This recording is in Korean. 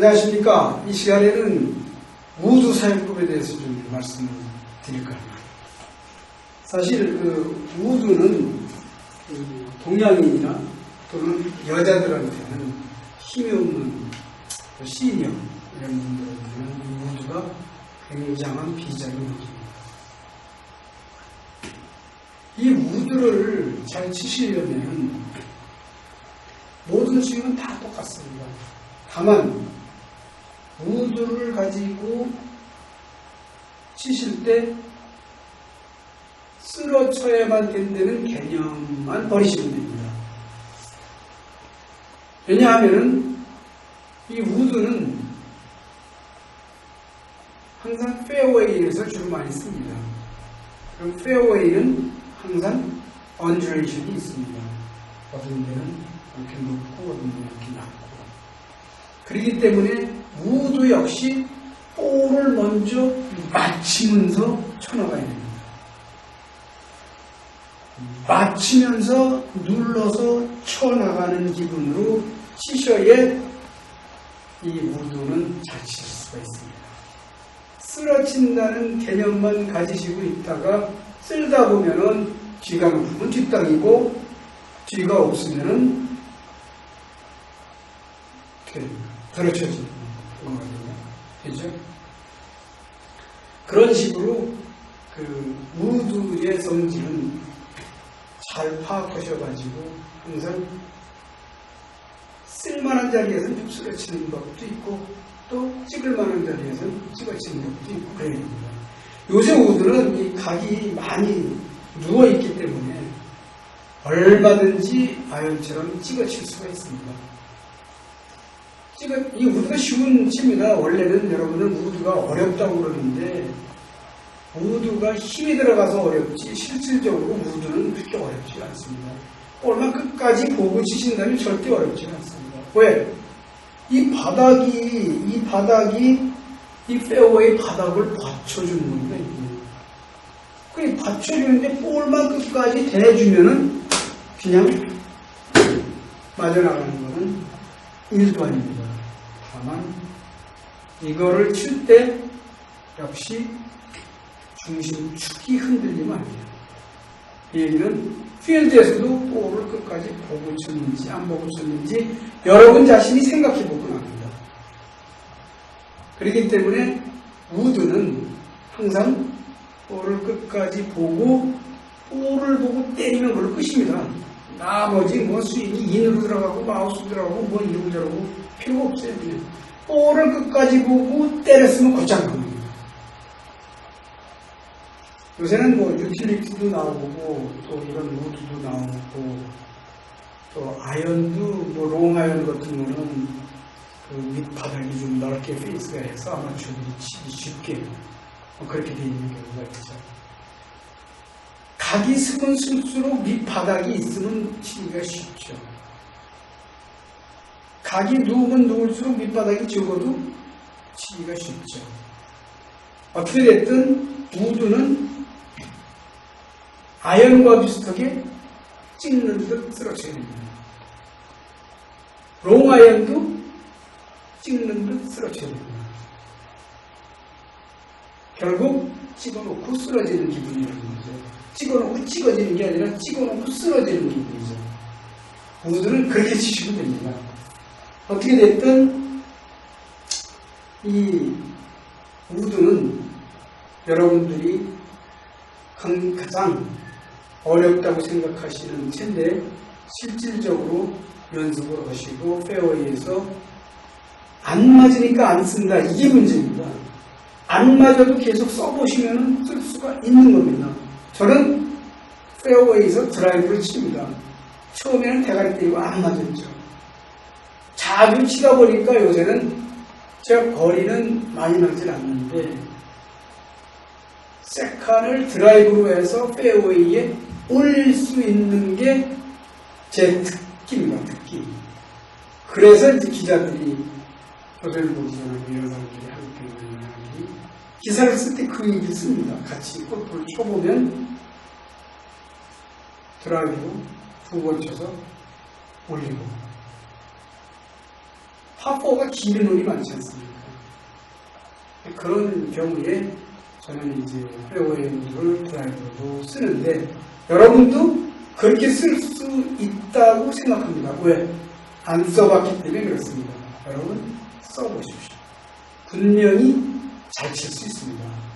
안녕하십니까. 이 시간에는 우두 사용법에 대해서 좀 말씀을 드릴까 합니다. 사실 그 우두는 그 동양인이나 또는 여자들한테는 힘이 없는 그 시녀 이런 분들한테는 이 우두가 굉장한 비장의 무기입니다. 이 우두를 잘 치시려면 모든 스윙은 다 똑같습니다. 다만 우두를 가지고 치실 때 쓰러쳐야만 된다는 개념만 버리시면 됩니다. 왜냐하면 이 우두는 항상 페어웨이에서 주로 많이 씁니다. 그럼 페어웨이는 항상 언드레이션이 있습니다. 어떤 데는 이렇게 높고 어떤 데는 이렇게 낮고 그렇기 때문에 우도 역시 볼을 먼저 맞히면서 쳐나가야 됩니다. 맞히면서 눌러서 쳐나가는 기분으로 치셔야 이 우도는 잘 치실 수가 있습니다. 쓰러친다는 개념만 가지시고 있다가 쓸다 보면은 뒤가 높으면 뒷땅이고 뒤가 없으면은 들어쳐지는 거거든요. 그죠? 그런 식으로 그 우두의 성질은 잘 파악하셔가지고 항상 쓸만한 자리에서는 좀 쓰러치는 법도 있고 또 찍을 만한 자리에서는 찍어 치는 법도 있고 그래야 됩니다. 요새 우드는 이 각이 많이 누워있기 때문에 얼마든지 아연처럼 찍어 칠 수가 있습니다. 찍어, 이 우드가 쉬운 치입니다. 원래는 여러분은 우드가 어렵다고 그러는데 우드가 힘이 들어가서 어렵지 실질적으로 우드는 그렇게 어렵지 않습니다. 얼마 끝까지 보고 치신다면 절대 어렵지 않습니다. 왜? 이 바닥이 이 바닥이 이 페어웨이 바닥을 받쳐주는 겁니다. 그 받쳐주는데 볼만 끝까지 대주면은 그냥 맞아나가는 거는 일도 아닙니다. 다만 이거를 칠 때 역시 중심축이 흔들리면 안 돼요. 이 얘기는 필드에서도 볼을 끝까지 보고 쳤는지 안 보고 쳤는지 여러분 자신이 생각해 보고 합니다. 그렇기 때문에 우드는 항상 볼을 끝까지 보고 볼을 보고 때리면 그걸 끝입니다. 나머지 뭐 스윙이 인으로 들어가고 마우스 들어가고 뭐 이러고 저러고 필요 없어요. 그냥 볼을 끝까지 보고 때렸으면 곧장 갑니다. 요새는 뭐 유틸리티도 나오고 또 이런 우드도 나오고 또 아연도 뭐 롱아연 같은 거는 그 밑바닥이 좀 넓게 페이스가 해서 아마추어들이 치기 쉽게 뭐 그렇게 돼 있는 경우가 있죠. 각이 스면 쓸수록 밑바닥이 있으면 치기가 쉽죠. 각이 누우면 누울수록 밑바닥이 적어도 치기가 쉽죠. 어떻게 됐든 우드는 아연과 비슷하게 찍는 듯 쓰러져야 됩니다. 롱아연도 찍는 듯 쓰러져야 됩니다. 결국 찍어놓고 쓰러지는 기분이라는 거죠. 찍어놓고 찍어지는 게 아니라 찍어놓고 쓰러지는 기분이죠. 우드는 그렇게 치시면 됩니다. 어떻게 됐든 이 우드는 여러분들이 가장 어렵다고 생각하시는 텐데 실질적으로 연습을 하시고 페어웨이에서 안 맞으니까 안 쓴다 이게 문제입니다. 안 맞아도 계속 써보시면 쓸 수가 있는 겁니다. 저는 페어웨이에서 드라이브를 칩니다. 처음에는 대가리 때리고 안 맞았죠. 자주 치다 보니까 요새는 제가 거리는 많이 나질 않는데 세칸을 드라이브로 해서 페어웨이에 올릴 수 있는 게 제 특기입니다, 특기. 그래서 이제 기자들이 보기 전에 여러 사람들이 기사를 쓸 때 그 얘기를 씁니다. 같이 골프를 쳐보면 드라이브로 두 번 쳐서 올리고 파4가 긴 홀이 많지 않습니까? 그런 경우에 저는 이제 우드를 드라이버로 쓰는데 여러분도 그렇게 쓸 수 있다고 생각합니다. 왜? 안 써봤기 때문에 그렇습니다. 여러분 써보십시오. 분명히 잘 칠 수 있습니다.